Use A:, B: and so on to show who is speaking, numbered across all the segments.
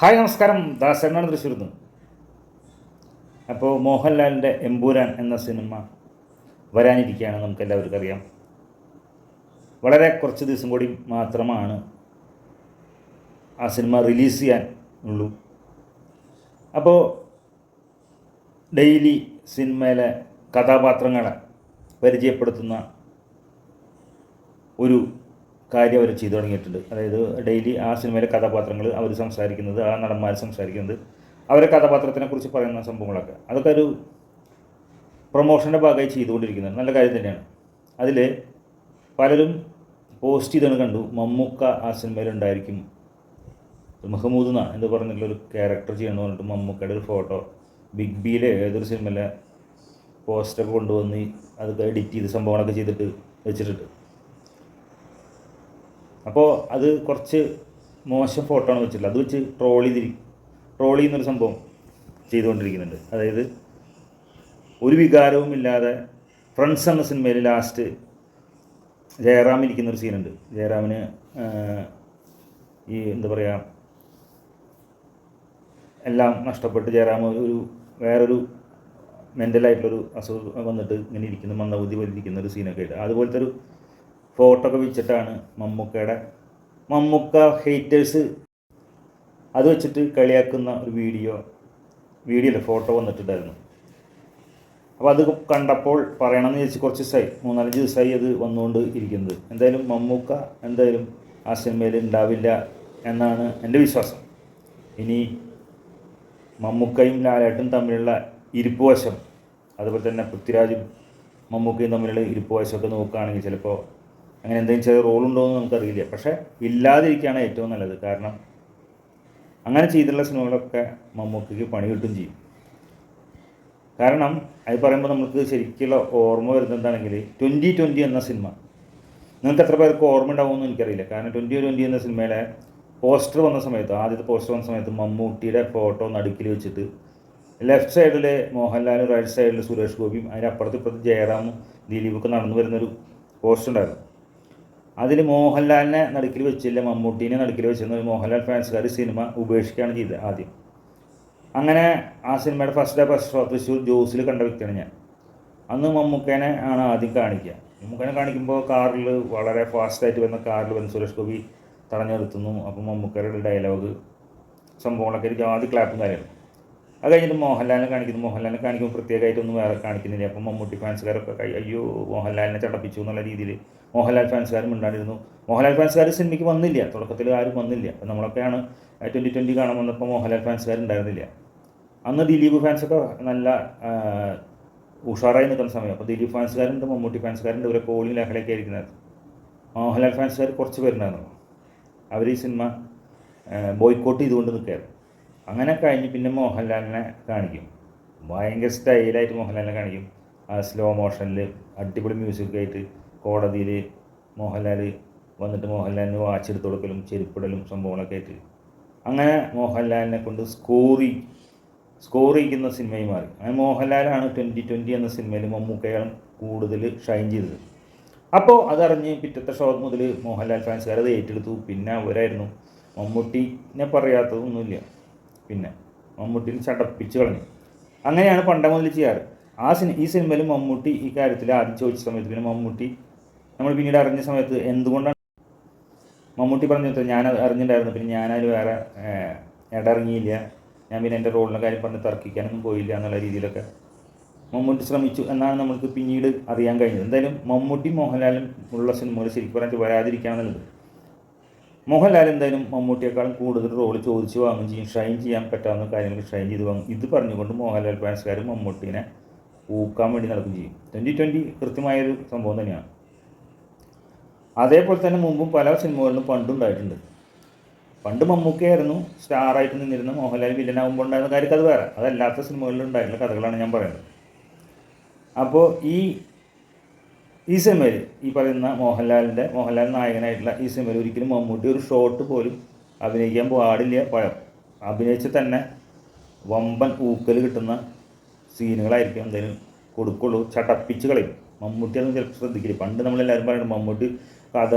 A: Hi നമസ്കാരം. ദാസനാണ് തൃശ്ശൂരിൽ നിന്ന് അപ്പോൾ മോഹൻലാലിന്റെ എമ്പൂരാൻ എന്ന സിനിമ വരാനിരിക്കുകയാണ് നമുക്ക് എല്ലാവർക്കും അറിയാം. വളരെ കുറച്ച് ദിവസം കൂടി മാത്രമാണ് ആ സിനിമ റിലീസ് ചെയ്യാൻ ഉള്ളൂ. അപ്പോൾ ഡെയിലി സിനിമയിലെ കഥാപാത്രങ്ങളെ പരിചയപ്പെടുത്തുന്ന ഒരു കാര്യം അവർ ചെയ്തു തുടങ്ങിയിട്ടുണ്ട്. അതായത് ഡെയിലി ആ സിനിമയിലെ കഥാപാത്രങ്ങൾ അവർ സംസാരിക്കുന്നത് ആ നടന്മാർ സംസാരിക്കുന്നത് അവരെ കഥാപാത്രത്തിനെ കുറിച്ച് പറയുന്ന സംഭവങ്ങളൊക്കെ. അതൊക്കെ ഒരു പ്രൊമോഷന്റെ ഭാഗമായി ചെയ്തുകൊണ്ടിരിക്കുന്നത് നല്ല കാര്യം തന്നെയാണ്. അതിൽ പലരും പോസ്റ്റ് ചെയ്താണ് കണ്ടു. മമ്മൂക്ക ആ സിനിമയിലുണ്ടായിരിക്കും. മെഹമൂദ് എന്നാ എന്ന് പറഞ്ഞിട്ടുള്ള ഒരു ക്യാരക്ടർ ചെയ്യണമെന്ന് പറഞ്ഞിട്ട് മമ്മൂക്കയുടെ ഒരു ഫോട്ടോ ബിഗ് ബിയിലെ ഏതൊരു സിനിമയിലെ പോസ്റ്ററൊക്കെ കൊണ്ടുവന്ന് അതൊക്കെ എഡിറ്റ് ചെയ്ത് സംഭവങ്ങളൊക്കെ ചെയ്തിട്ട് വെച്ചിട്ടുണ്ട്. അപ്പോൾ അത് കുറച്ച് മോശം ഫോട്ടോ ആണ് വെച്ചിട്ടുള്ളത് അത് വെച്ച് ട്രോൾ ചെയ്തിരി ട്രോൾ ചെയ്യുന്നൊരു സംഭവം ചെയ്തുകൊണ്ടിരിക്കുന്നുണ്ട്. അതായത് ഒരു വികാരവും ഇല്ലാതെ ഫ്രണ്ട്സ് എന്ന സിനിമയിൽ ലാസ്റ്റ് ജയറാം ഇരിക്കുന്നൊരു സീനുണ്ട് ജയറാമിന് ഈ എന്താ പറയുക എല്ലാം നഷ്ടപ്പെട്ട് ജയറാം ഒരു വേറൊരു മെന്റലായിട്ടുള്ളൊരു അസുഖം വന്നിട്ട് ഇങ്ങനെ ഇരിക്കുന്നു മന്ദബുദ്ധി പോലെ ഇരിക്കുന്ന ഒരു സീനൊക്കെ ആയിട്ട്. അതുപോലത്തെ ഒരു ഫോട്ടോ ഒക്കെ വെച്ചിട്ടാണ് മമ്മൂക്കയുടെ മമ്മൂക്ക ഹേറ്റേഴ്സ് അത് വെച്ചിട്ട് കളിയാക്കുന്ന ഒരു വീഡിയോ വീഡിയോ അല്ല ഫോട്ടോ വന്നിട്ടുണ്ടായിരുന്നു. അപ്പോൾ അത് കണ്ടപ്പോൾ പറയണമെന്ന് വിചാരിച്ച് കുറച്ച് ദിവസമായി മൂന്നാലഞ്ച് ദിവസമായി അത് വന്നുകൊണ്ട് ഇരിക്കുന്നത്. എന്തായാലും മമ്മൂക്ക എന്തായാലും ആ സിനിമയിൽ ഉണ്ടാവില്ല എന്നാണ് എന്റെ വിശ്വാസം. ഇനി മമ്മൂക്കയും ലാലേട്ടും തമ്മിലുള്ള ഇരിപ്പ് വശം അതുപോലെ തന്നെ പൃഥ്വിരാജും മമ്മൂക്കയും തമ്മിലുള്ള ഇരിപ്പ് വശമൊക്കെ നോക്കുകയാണെങ്കിൽ ചിലപ്പോൾ അങ്ങനെ എന്തെങ്കിലും ചെറിയ റോളുണ്ടോ എന്ന് നമുക്കറിയില്ല. പക്ഷേ ഇല്ലാതിരിക്കുകയാണ് ഏറ്റവും നല്ലത്. കാരണം അങ്ങനെ ചെയ്തിട്ടുള്ള സിനിമകളൊക്കെ മമ്മൂക്കയ്ക്ക് പണി കിട്ടും ചെയ്യും. കാരണം അത് പറയുമ്പോൾ നമുക്ക് ശരിക്കുള്ള ഓർമ്മ വരുന്നത് എന്താണെങ്കിൽ ട്വന്റി ട്വന്റി എന്ന സിനിമ. നിങ്ങൾക്ക് എത്ര പേർക്ക് ഓർമ്മ ഉണ്ടാവുമെന്ന് എനിക്കറിയില്ല. കാരണം ട്വന്റി ട്വന്റി എന്ന സിനിമയിലെ പോസ്റ്റർ വന്ന സമയത്ത് ആദ്യത്തെ പോസ്റ്റർ വന്ന സമയത്ത് മമ്മൂട്ടിയുടെ ഫോട്ടോ നടുക്കിൽ വെച്ചിട്ട് ലെഫ്റ്റ് സൈഡിൽ മോഹൻലാലും റൈറ്റ് സൈഡിൽ സുരേഷ് ഗോപിയും അതിനപ്പുറത്ത് ഇപ്പുറത്ത് ജയറാമും ദിലീപൊക്കെ നടന്നു വരുന്നൊരു പോസ്റ്റർ ഉണ്ടായിരുന്നു. അതിൽ മോഹൻലാലിനെ നടുക്കിൽ വെച്ചില്ല മമ്മൂട്ടീനെ നടുക്കിൽ വെച്ചിരുന്ന മോഹൻലാൽ ഫാൻസുകാർ സിനിമ ഉപേക്ഷിക്കുകയാണ് ചെയ്തത് ആദ്യം. അങ്ങനെ ആ സിനിമയുടെ first day first show Thrissur ജോസിൽ കണ്ട വ്യക്തിയാണ് ഞാൻ. അന്ന് മമ്മൂക്കേനെ ആണ് ആദ്യം കാണിക്കുക. മമ്മൂക്കേനെ കാണിക്കുമ്പോൾ കാറിൽ വളരെ ഫാസ്റ്റായിട്ട് വന്ന കാറിൽ വന്ന് സുരേഷ് ഗോപി തടഞ്ഞു നിർത്തുന്നു. അപ്പം മമ്മൂക്കയുടെ ഡയലോഗ് സംഭവങ്ങളൊക്കെ എനിക്ക് ആദ്യം ക്ലാപ്പും കാര്യങ്ങളും. അത് കഴിഞ്ഞിട്ട് മോഹൻലാലിനെ കാണിക്കുന്നു. മോഹൻലാലിനെ കാണിക്കുമ്പോൾ പ്രത്യേകമായിട്ടൊന്നും വേറെ കാണിക്കുന്നില്ല. അപ്പം മമ്മൂട്ടി ഫാൻസുകാരൊക്കെ കൈ അയ്യോ മോഹൻലാലിനെ ചടപ്പിച്ചു എന്നുള്ള രീതിയിൽ മോഹൻലാൽ ഫാൻസുകാരും ഉണ്ടായിരുന്നു. മോഹൻലാൽ ഫാൻസുകാർ സിനിമയ്ക്ക് വന്നില്ല. തുടക്കത്തിൽ ആരും വന്നില്ല. അപ്പം നമ്മളൊക്കെയാണ് ട്വന്റി ട്വന്റി കാണാൻ വന്നപ്പോൾ മോഹൻലാൽ ഫാൻസുകാർ ഉണ്ടായിരുന്നില്ല അന്ന് ദിലീപ് ഫാൻസൊക്കെ നല്ല ഉഷാറായി നിൽക്കുന്ന സമയം. അപ്പോൾ ദിലീപ് ഫാൻസുകാരുണ്ട് മമ്മൂട്ടി ഫാൻസുകാരുണ്ട്. ഇവരെ കോളിംഗ് ലഹളയൊക്കെ ആയിരിക്കുന്നത്. മോഹൻലാൽ ഫാൻസുകാർ കുറച്ച് പേരുണ്ടായിരുന്നു. അവർ ഈ സിനിമ ബോയ്ക്കോട്ട് ചെയ്തുകൊണ്ട് നിൽക്കുകയായിരുന്നു. അങ്ങനെ കഴിഞ്ഞ് പിന്നെ മോഹൻലാലിനെ കാണിക്കും. ഭയങ്കര സ്റ്റൈലായിട്ട് മോഹൻലാലിനെ കാണിക്കും. ആ സ്ലോ മോഷനിൽ അടിപൊളി മ്യൂസിക് ആയിട്ട് കോടതിയിൽ മോഹൻലാൽ വന്നിട്ട് മോഹൻലാലിന് വാച്ച് എടുത്ത് കൊടുക്കലും ചെരുപ്പിടലും സംഭവങ്ങളൊക്കെ ആയിട്ട്. അങ്ങനെ മോഹൻലാലിനെ കൊണ്ട് സ്കോറി സ്കോർ ചെയ്യുന്ന സിനിമയും മാറി. അങ്ങനെ മോഹൻലാലാണ് ട്വന്റി ട്വന്റി എന്ന സിനിമയിൽ മമ്മൂക്കയാണ് കൂടുതൽ ഷൈൻ ചെയ്തത്. അപ്പോൾ അതറിഞ്ഞ് പിറ്റത്തെ ഷോ മുതൽ മോഹൻലാൽ ഫാൻസുകാർ അത് ഏറ്റെടുത്തു. പിന്നെ അവരായിരുന്നു മമ്മൂട്ടിനെ പറയാത്തതൊന്നുമില്ല. പിന്നെ മമ്മൂട്ടിനെ ചടപ്പിച്ച് കളഞ്ഞു. അങ്ങനെയാണ് പണ്ട മുതൽ ചെയ്യാറ്. ആ സിനി ഈ സിനിമയിൽ മമ്മൂട്ടി ഈ കാര്യത്തിൽ ആദ്യം ചോദിച്ച സമയത്ത് പിന്നെ മമ്മൂട്ടി നമ്മൾ പിന്നീട് അറിഞ്ഞ സമയത്ത് എന്തുകൊണ്ടാണ് മമ്മൂട്ടി പറഞ്ഞു ഞാൻ അറിഞ്ഞിട്ടുണ്ടായിരുന്നു പിന്നെ ഞാനതിൽ വേറെ ഇടറങ്ങിയില്ല ഞാൻ പിന്നെ എന്റെ റോളിന്റെ കാര്യം പറഞ്ഞ് തർക്കിക്കാനൊന്നും പോയില്ല എന്നുള്ള രീതിയിലൊക്കെ മമ്മൂട്ടി ശ്രമിച്ചു എന്നാണ് നമുക്ക് പിന്നീട് അറിയാൻ കഴിഞ്ഞത്. എന്തായാലും മമ്മൂട്ടി മോഹൻലാലും ഉള്ള സിനിമകൾ ശരിക്കും പറഞ്ഞിട്ട് വരാതിരിക്കുകയാണെന്നുള്ളത് മോഹൻലാൽ എന്തായാലും മമ്മൂട്ടിയേക്കാളും കൂടുതൽ റോൾ ചോദിച്ച് വാങ്ങും ചെയ്യും ഷൈൻ ചെയ്യാൻ പറ്റാവുന്ന കാര്യങ്ങൾ ഷൈൻ ചെയ്ത് വാങ്ങും. ഇത് പറഞ്ഞുകൊണ്ട് മോഹൻലാൽ ഫാൻസുകാർ മമ്മൂട്ടീനെ ഊക്കാൻ വേണ്ടി നടക്കുകയും ചെയ്യും. ട്വന്റി ട്വന്റി കൃത്യമായൊരു സംഭവം തന്നെയാണ്. അതേപോലെ തന്നെ മുമ്പും പല സിനിമകളിലും പണ്ടുണ്ടായിട്ടുണ്ട് പണ്ട് മമ്മൂക്കയായിരുന്നു സ്റ്റാറായിട്ട് നിന്നിരുന്ന മോഹൻലാൽ വില്ലനാകുമ്പോൾ ഉണ്ടായിരുന്ന കാര്യത്തിൽ അത് വേറെ. അതല്ലാത്ത സിനിമകളിൽ ഉണ്ടായിട്ടുള്ള കഥകളാണ് ഞാൻ പറയുന്നത്. അപ്പോൾ ഈ ഈ സിനിമയിൽ ഈ പറയുന്ന മോഹൻലാലിന്റെ മോഹൻലാൽ നായകനായിട്ടുള്ള ഈ സിനിമയിൽ ഒരിക്കലും മമ്മൂട്ടി ഒരു ഷോട്ട് പോലും അഭിനയിക്കാൻ പാടില്ല. പഴം. അഭിനയിച്ച് തന്നെ വമ്പൻ ഊക്കൽ കിട്ടുന്ന സീനുകളായിരിക്കും എന്തെങ്കിലും കൊടുക്കുള്ളൂ. ചടപ്പിച്ച് കളയും മമ്മൂട്ടി അതൊന്നും ചിലപ്പോൾ ശ്രദ്ധിക്കില്ല. പണ്ട് നമ്മളെല്ലാവരും പറയുന്നത് മമ്മൂട്ടി കഥ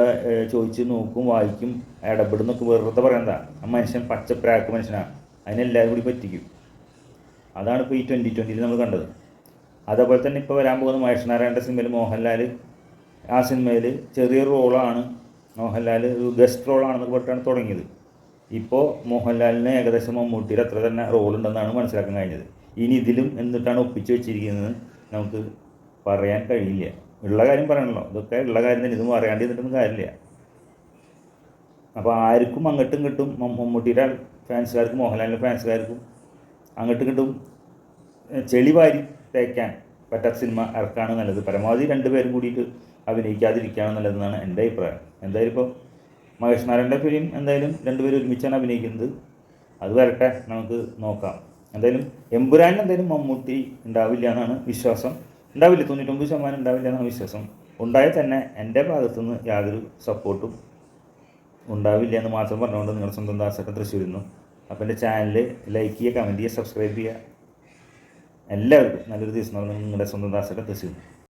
A: ചോദിച്ച് നോക്കും വായിക്കും ഇടപെടുന്നൊക്കെ വെറുതെ പറയണ്ട ആ മനുഷ്യൻ പച്ചപ്രാക്ക് മനുഷ്യനാണ് അതിനെല്ലാവരും കൂടി പറ്റിക്കും. അതാണ് ഇപ്പോൾ ഈ ട്വന്റി ട്വന്റിയിൽ നമ്മൾ കണ്ടത്. അതേപോലെ തന്നെ ഇപ്പോൾ വരാൻ പോകുന്ന മഹേഷ് നാരായണന്റെ സിനിമയിൽ മോഹൻലാൽ ആ സിനിമയിൽ ചെറിയൊരു റോളാണ് മോഹൻലാൽ ഒരു ഗസ്റ്റ് റോളാണെന്നൊക്കെ പറഞ്ഞിട്ടാണ് തുടങ്ങിയത്. ഇപ്പോൾ മോഹൻലാലിന് ഏകദേശം മമ്മൂട്ടിയിൽ അത്ര തന്നെ റോളുണ്ടെന്നാണ് മനസ്സിലാക്കാൻ കഴിഞ്ഞത്. ഇനി ഇതിലും എന്നിട്ടാണ് ഒപ്പിച്ച് വെച്ചിരിക്കുന്നത് നമുക്ക് പറയാൻ കഴിയില്ല. ഉള്ള കാര്യം പറയണല്ലോ. ഇതൊക്കെ ഉള്ള കാര്യം തന്നെ. ഇതും അറിയാണ്ട് എന്നിട്ടൊന്നും കാര്യമില്ല. അപ്പോൾ ആർക്കും അങ്ങോട്ടും കിട്ടും മമ്മൂട്ടിയുടെ ഫാൻസുകാർക്കും മോഹൻലാലിന്റെ ഫാൻസുകാർക്കും അങ്ങോട്ടും കിട്ടും ചെളി വാരി തേക്കാൻ പറ്റാത്ത സിനിമ ഇറക്കാണ് നല്ലത്. പരമാവധി രണ്ടുപേരും കൂടിയിട്ട് അഭിനയിക്കാതിരിക്കുകയാണ് നല്ലതെന്നാണ് എന്റെ അഭിപ്രായം. എന്തായാലും ഇപ്പോൾ മഹേഷ് നാരായണന്റെ ഫിലിം എന്തായാലും രണ്ടുപേരും ഒരുമിച്ചാണ് അഭിനയിക്കുന്നത്. അത് വരട്ടെ നമുക്ക് നോക്കാം. എന്തായാലും എമ്പുരാൻ എന്തായാലും മമ്മൂട്ടി ഉണ്ടാവില്ല എന്നാണ് വിശ്വാസം. ഉണ്ടാവില്ല തൊണ്ണൂറ്റൊമ്പത് ശതമാനം ഉണ്ടാവില്ല എന്നാണ് വിശ്വാസം. ഉണ്ടായാൽ തന്നെ എന്റെ ഭാഗത്തുനിന്ന് യാതൊരു സപ്പോർട്ടും ഉണ്ടാവില്ല എന്ന് മാത്രം പറഞ്ഞുകൊണ്ട് നിങ്ങളുടെ സ്വന്തം ദാസൊക്കെ തൃശ്ശൂരിൽ നിന്നു. അപ്പോൾ എന്റെ ചാനൽ ലൈക്ക് ചെയ്യുക കമന്റ് ചെയ്യുക സബ്സ്ക്രൈബ് ചെയ്യുക. എല്ലാവർക്കും നല്ലൊരു ദിവസം. നിങ്ങളുടെ സ്വന്തം ദാസൊക്കെ തൃശ്ശൂർ